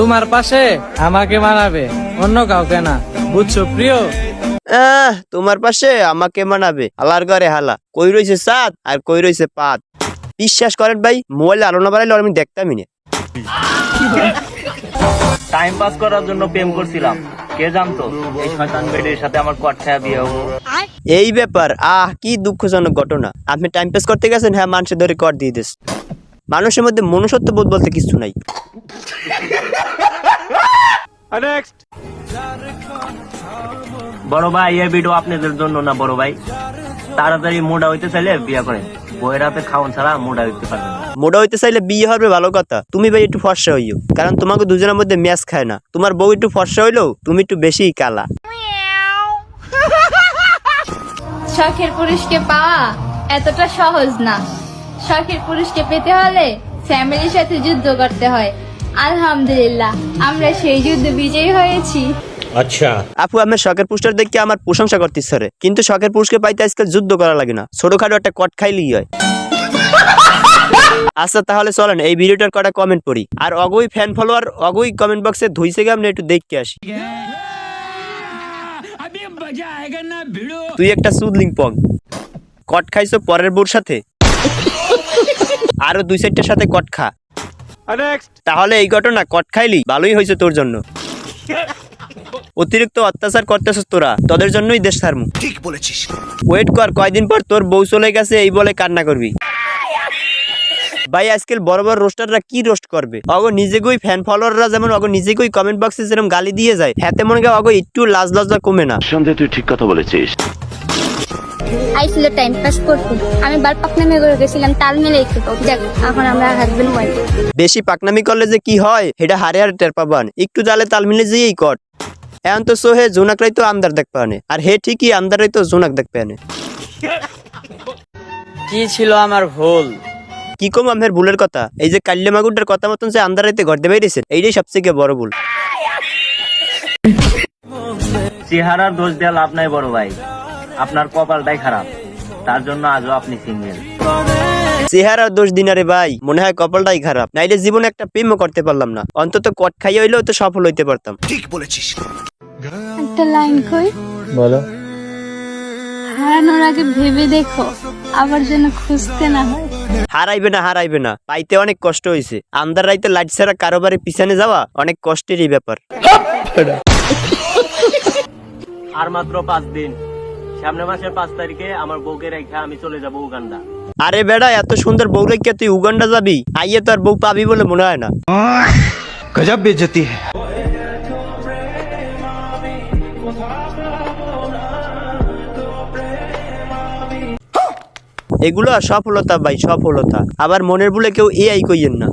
তোমার পাশে আমাকে মানাবে অন্য কাউকে না। বুঝছ প্রিয়? আহ, তোমার পাশে আমাকে মানাবে আলার ঘরে হালা। কই রইছে সাত আর কই রইছে পাত বিশ্বাস করেন ভাই মোবাইলে আলো না বাড়াইলে আমি দেখতামই না। টাইম পাস করার জন্য প্রেম করছিলাম। কে জানতো? এই শয়তান বেডের সাথে আমার কটখায়া বিয়ে হব। এই ব্যাপার আহ কি দুঃখজনক ঘটনা। আপনি টাইম পাস করতে গেছেন হ্যাঁ মানুষের ধরে কর দিয়ে দিস মানুষের মধ্যে মনুষ্যত্ব বোধ বলতে কিছু নাই। বড় ভাই এই ভিডিও আপনাদের জন্য না বড় ভাই? তাড়াতাড়ি মোটা হইতে চাইলে বিয়ে করেন। বইয়ের হাতে খাওয়ান ছাড়া মোটা হইতে পারবেন না। মোটা হইতে চাইলে বিয়ে হবে ভালো কথা। তুমি ভাই একটু ফর্সা হইও কারণ তোমাকে দুজনের মধ্যে ম্যাচ খায় না। তোমার বউ একটু ফর্সা হইলেও তুমি একটু বেশি কালা। শখের পুরুষকে পাওয়া এতটা সহজ না। শখের পুরুষকে পেতে হলে ফ্যামিলির সাথে যুদ্ধ করতে হয়। আলহামদুলিল্লাহ আমরা সেই যুদ্ধ বিজয়ী হয়েছি। আচ্ছা। আপু আমার শখের পুরুষটার দেখে আমার প্রশংসা করতে ইচ্ছা কিন্তু শখের পুরুষকে পাইতে আজকাল যুদ্ধ করা লাগে না। ছোটখাটো একটা কট খাইলেই হয়। আচ্ছা তাহলে চলেন এই ভিডিওটার কটা কমেন্ট পড়ি। আর অগই ফ্যান ফলোয়ার অগই কমেন্ট বক্সে ধুইছে গে আপনি একটু দেখতে আসি। তুই একটা সুদলিং পং। কট খাইছো পরের বোর সাথে? আরও দুই সাইডটার সাথে কট খা। তাহলে এই ঘটনা কট খাইলি ভালোই হয়েছে তোর জন্য। অতিরিক্ত অত্যাচার করতেছিস তোরা তোদের জন্যই দেশ ছাড়মু। ঠিক বলেছিস। ওয়েট কর কয়দিন পর তোর বউ চলে গেছে এই বলে কান্না করবি। ভাই আজকাল বড় বড় রোস্টাররা কি রোস্ট করবে? অগো নিজেকেই ফ্যান ফলোয়াররা যেমন অগো নিজেকেই কমেন্ট বক্সে যেরকম গালি দিয়ে যায় হাতে মনে হয় অগো একটু লাজ লজ্জা কমে না। সন্দেহ তুই ঠিক কথা বলেছিস। আইছিল টাইম পাস করতে। আমি বার পাকনামে করে গেছিলাম তাল মিলে একটু যাক এখন আমরা হাজবেন্ড ওয়াইফ বেশি পাকনামি করলে যে কি হয় এটা হারে হারে টের পাবান। একটু জালে তাল মিলে যেই কট এখন তো সোহে জোনাকরাই তো আমদার দেখ পানে আর হে ঠিকই আমদারাই তো জোনাক দেখ পানে কি ছিল আমার ভুল? কি কম আমের ভুলের কথা? এই যে কাল্লে মাগুরটার কথা মতন যে আন্দারাইতে ঘর দেবে দিয়েছেন এইটাই সবথেকে বড় ভুল। চেহারার দোষ দেওয়া লাভ নাই বড় ভাই। আপনার কপালটাই খারাপ। তার জন্য আজও আপনি সিঙ্গেল চেহারার দোষ দিনারে ভাই মনে হয় কপালটাই খারাপ। নাইলে জীবনে একটা প্রেমও করতে পারলাম না। অন্তত কট খাইয়ে হইলেও তো সফল হইতে পারতাম। একটা লাইন কই? বলো। হারানোর আগে ভেবে দেখো আবার যেন খুঁজতে না হয়। হারাইবে না হারাইবে না। পাইতে অনেক কষ্ট হয়েছে আন্দার রাইতে লাইট ছাড়া কারোবারে পিছনে যাওয়া অনেক কষ্টেরই ব্যাপার। আর মাত্র পাঁচ দিন। সামনে মাসের পাঁচ তারিখে আমার বউকে রেখে আমি চলে যাব উগান্ডা। আরে বেড়া এত সুন্দর বউ রেখে তুই উগান্ডা যাবি? আইয়ে তোর বউ পাবি বলে মনে হয় না। গজব বেজতি এগুলো সফলতা ভাই সফলতা। আবার মনের বলে কেউ এআই কইয়েন না।